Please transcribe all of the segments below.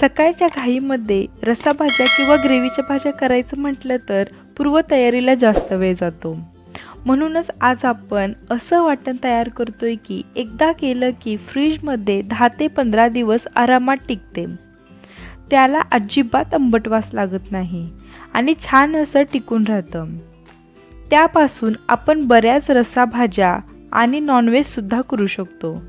सकाळच्या घाईमध्ये रसाभाज्या किंवा ग्रेव्हीच्या भाज्या करायचं म्हटलं तर पूर्वतयारीला जास्त वेळ जातो. म्हणूनच आज आपण असं वाटण तयार करतोय की एकदा केलं की फ्रीजमध्ये दहा ते पंधरा दिवस आरामात टिकते. त्याला अजिबात आंबटवास लागत नाही आणि छान असं टिकून राहतं. त्यापासून आपण बऱ्याच रसाभाज्या आणि नॉनव्हेजसुद्धा करू शकतो.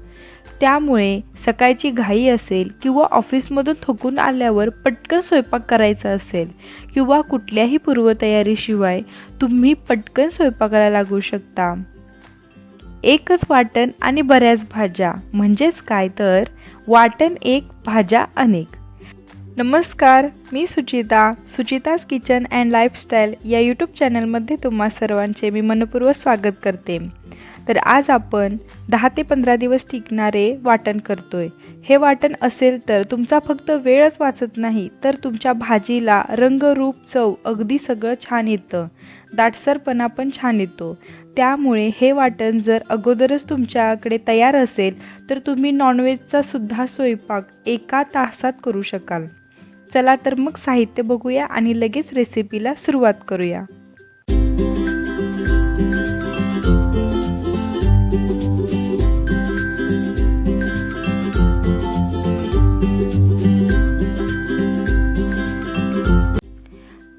त्यामुळे सकाळची घाई असेल किंवा ऑफिसमधून थकून आल्यावर पटकन स्वयंपाक करायचा असेल किंवा कुठल्याही पूर्वतयारीशिवाय तुम्ही पटकन स्वयंपाकाला लागू शकता. एकच वाटण आणि बऱ्याच भाज्या. म्हणजेच काय तर? वाटण एक भाज्या अनेक. नमस्कार मी Suchita Suchita's kitchen and lifestyle या यूट्यूब चॅनलमध्ये तुम्हा सर्वांचे मी मनपूर्वक स्वागत करते. तर आज आपण दहा ते पंधरा दिवस टिकणारे वाटण करतोय. हे वाटण असेल तर तुमचा फक्त वेळच वाचत नाही तर तुमच्या भाजीला रंग रूप चव अगदी सगळं छान येतं. दाटसरपणा पण छान येतो. त्यामुळे हे वाटण जर अगोदरच तुमच्याकडे तयार असेल तर तुम्ही नॉनव्हेजचा सुद्धा स्वयंपाक एका तासात करू शकाल. चला तर मग साहित्य बघूया आणि लगेच रेसिपीला सुरुवात करूया.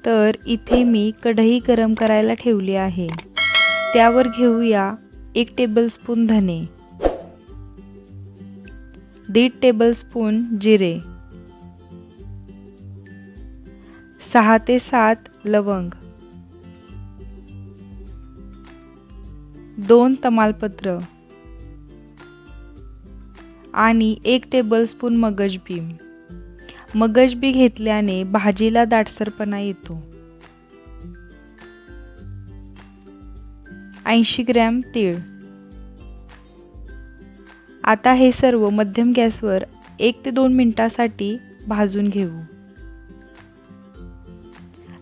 तर इथे मी कढई गरम करायला ठेवली आहे. त्यावर घेऊया एक टेबलस्पून धने. दीड टेबलस्पून जिरे. सहा ते सात लवंग. दोन तमालपत्र. आणि एक टेबलस्पून मगजबी मगजबी घेतल्याने भाजीला दाटसरपणा येतो. ऐंशी ग्रॅम तीळ. आता हे सर्व मध्यम गॅसवर एक ते दोन मिनिटासाठी भाजून घेऊ.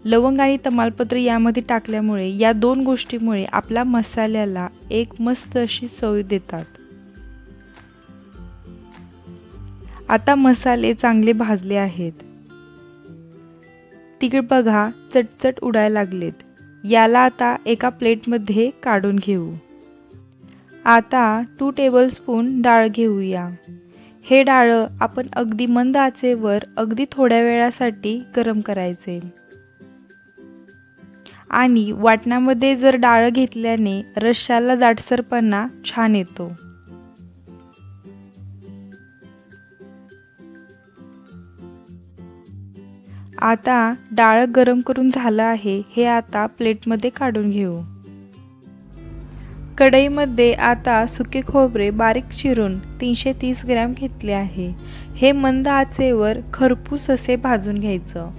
लवंग आणि तमालपत्र यामध्ये टाकल्यामुळे या दोन गोष्टीमुळे आपल्या मसाल्याला एक मस्त अशी चव देतात. आता मसाले चांगले भाजले आहेत. तिकड बघा चटचट उडायला लागलेत. याला आता एका प्लेटमध्ये काढून घेऊ. आता टू टेबलस्पून डाळ घेऊया. हे डाळ आपण अगदी मंद आचेवर अगदी थोड्या वेळासाठी गरम करायचे. आणि वाटणामध्ये जर डाळ घेतल्याने रश्शाला दाटसरपणा छान येतो. आता डाळ गरम करून झालं आहे हे आता प्लेटमध्ये काढून घेऊ. कढईमध्ये आता सुके खोबरे बारीक चिरून तीनशे तीस ग्रॅम घेतले आहे. हे मंद आचेवर खरपूस असे भाजून घ्यायचं.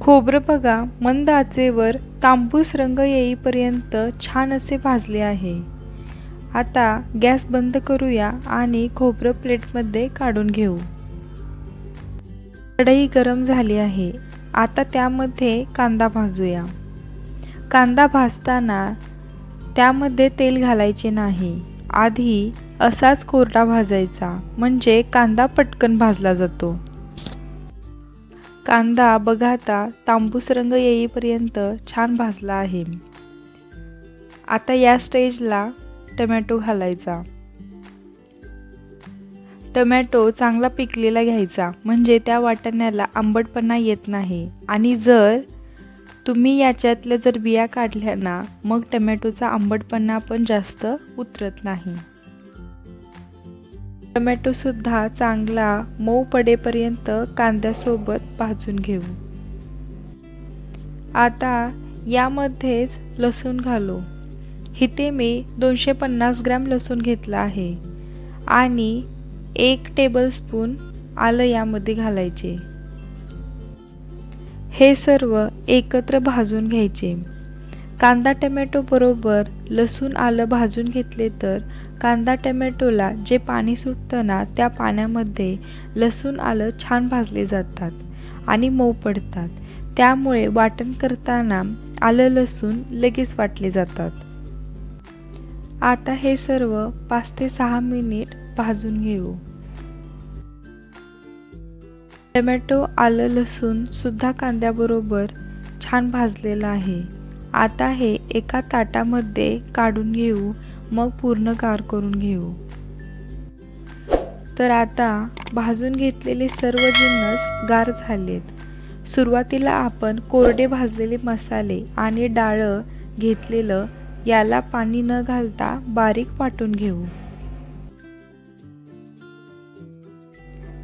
खोबरं बघा मंद आचेवर तांबूस रंग येईपर्यंत छान असे भाजले आहे. आता गॅस बंद करूया आणि खोबरं प्लेटमध्ये काढून घेऊ. कढई गरम झाली आहे. आता त्यामध्ये कांदा भाजूया. कांदा भाजताना त्यामध्ये तेल घालायचे नाही. आधी असाच कोरडा भाजायचा म्हणजे कांदा पटकन भाजला जातो. कांदा बघा आता तांबूस रंग येईपर्यंत छान भाजला आहे. आता या स्टेजला टमॅटो घालायचा. टमॅटो चांगला पिकलेला घ्यायचा म्हणजे त्या वाटण्याला आंबटपणा येत नाही. आणि जर तुम्ही याच्यातल्या जर बिया काढल्या ना मग टमॅटोचा आंबटपणा पण जास्त उतरत नाही. टमॅटोसुद्धा चांगला मऊ पडेपर्यंत कांद्यासोबत भाजून घेऊ. आता यामध्येच लसूण घालू. इथे मी दोनशे पन्नास ग्रॅम लसूण घेतला आहे. आणि एक टेबलस्पून आलं यामध्ये घालायचे. हे सर्व एकत्र भाजून घ्यायचे. कांदा टमॅटो बरोबर लसूण आलं भाजून घेतले तर कांदा टमॅटोला जे पाणी सुटतं ना त्या पाण्यामध्ये लसूण आलं छान भाजले जातात आणि मऊ पडतात. त्यामुळे वाटण करताना आलं लसूण लगेच वाटले जातात. आता हे सर्व पाच ते सहा मिनिट भाजून घेऊ. टमॅटो आलं लसूण सुद्धा कांद्याबरोबर छान भाजलेलं आहे. आता हे एका ताटामध्ये काढून घेऊ मग पूर्ण गार करून घेऊ. तर आता भाजून घेतलेले सर्व जिन्नस गार झालेत. सुरुवातीला आपण कोरडे भाजलेले मसाले आणि डाळं घेतलेलं याला पाणी न घालता बारीक वाटून घेऊ.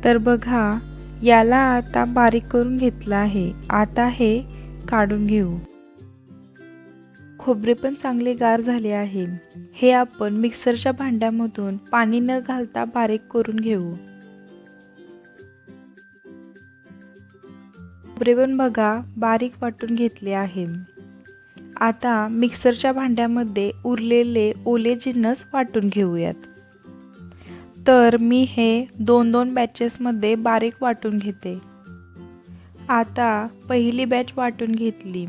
तर बघा याला आता बारीक करून घेतलं आहे. आता हे काढून घेऊ. खोबरे पण चांगले गार झाले आहे हे आपण मिक्सरच्या भांड्यामधून पाणी न घालता बारीक करून घेऊ. खोबरे पण बघा बारीक वाटून घेतले आहे आता मिक्सरच्या भांड्यामध्ये उरलेले ओले जिन्नस वाटून घेऊयात. तर मी हे दोन दोन बॅचेसमध्ये बारीक वाटून घेते. आता पहिली बॅच वाटून घेतली.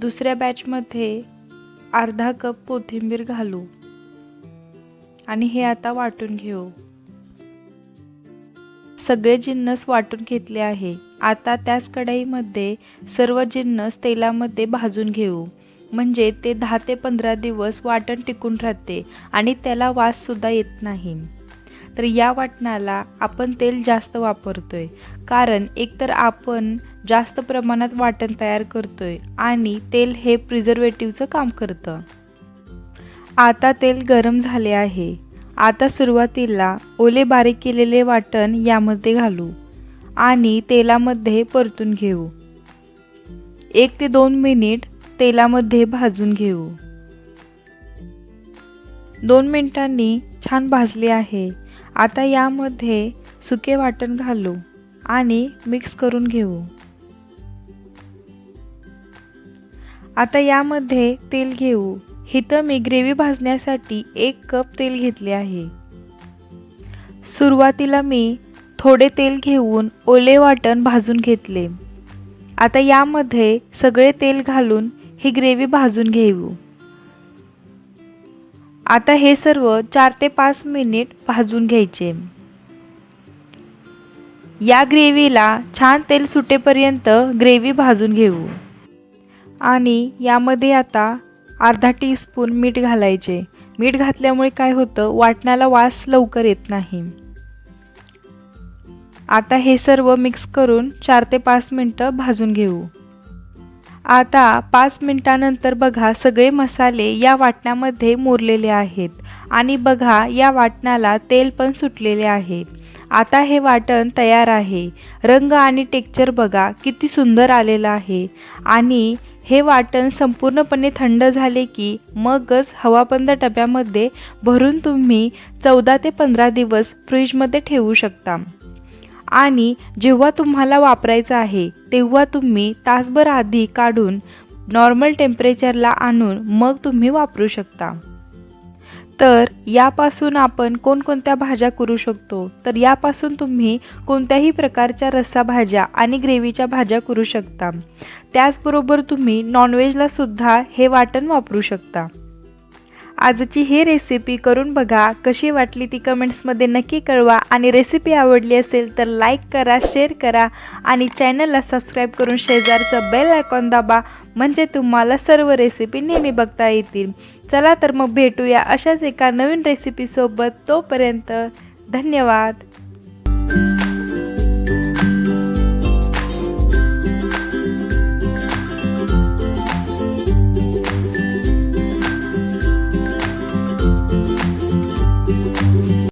दुसऱ्या बॅचमध्ये अर्धा कप कोथिंबीर घालू. आणि हे आता वाटून घेऊ. सगळे जिन्नस वाटून घेतले आहे. आता त्याच कढईमध्ये सर्व जिन्नस तेलामध्ये भाजून घेऊ. म्हणजे ते दहा ते पंधरा दिवस वाटण टिकून राहते आणि त्याला वाससुद्धा येत नाही. तर या वाटणाला आपण तेल जास्त वापरतोय. कारण एकतर आपण जास्त प्रमाणात वाटण तयार करतोय आणि तेल हे प्रिझर्वेटिव्हचं काम करतं. आता तेल गरम झाले आहे. आता सुरुवातीला ओले बारीक केलेले वाटण यामध्ये घालू. आणि तेलामध्ये परतून घेऊ. एक ते दोन मिनिट तेलामध्ये भाजून घेऊ. दोन मिनिटांनी छान भाजले आहे. आता यामध्ये सुके वाटण घालू आणि मिक्स करून घेऊ. आता यामध्ये तेल घेऊ. इथं मी ग्रेव्ही भाजण्यासाठी एक कप तेल घेतले आहे. सुरुवातीला मी थोडे तेल घेऊन ओले वाटण भाजून घेतले. आता यामध्ये सगळे तेल घालून ही ग्रेव्ही भाजून घेऊ. आता हे सर्व चार ते पाच मिनिट भाजून घ्यायचे. या ग्रेव्हीला छान तेल सुटेपर्यंत ग्रेव्ही भाजून घेऊ. आणि यामध्ये आता अर्धा टीस्पून मीठ घालायचे. मीठ घातल्यामुळे काय होतं? वाटण्याला वास लवकर येत नाही. आता हे सर्व मिक्स करून चार ते पाच मिनटं भाजून घेऊ. आता पाच मिनटानंतर बघा सगळे मसाले या वाटणामध्ये मुरलेले आहेत आणि बघा या वाटणाला तेल पण सुटलेले आहे. आता हे वाटण तयार आहे. रंग आणि टेक्चर बघा किती सुंदर आलेलं आहे आणि हे वाटण संपूर्णपणे थंड झाले की मगच हवाबंद डब्यामध्ये भरून तुम्ही चौदा ते पंधरा दिवस फ्रीजमध्ये ठेवू शकता. आणि जेव्हा तुम्हाला वापरायचं आहे तेव्हा तुम्ही तासभर आधी काढून नॉर्मल टेम्परेचरला आणून मग तुम्ही वापरू शकता. तर यापासून आपण कोणकोणत्या भाज्या करू शकतो? तर यापासून तुम्ही कोणत्याही प्रकारच्या रस्सा भाज्या आणि ग्रेव्हीच्या भाज्या करू शकता. त्याचबरोबर तुम्ही नॉनव्हेजला सुद्धा हे वाटण वापरू शकता. आजची ही रेसिपी करून बघा. कशी वाटली ती कमेंट्समध्ये नक्की कळवा. आणि रेसिपी आवडली असेल तर लाईक करा शेअर करा. आणि चॅनलला सबस्क्राईब करून शेजारचं बेल आयकॉन दाबा. म्हणजे तुम्हाला सर्व रेसिपी नेहमी बघता येतील. चला तर मग भेटूया अशाच एका नवीन रेसिपीसोबत तोपर्यंत धन्यवाद.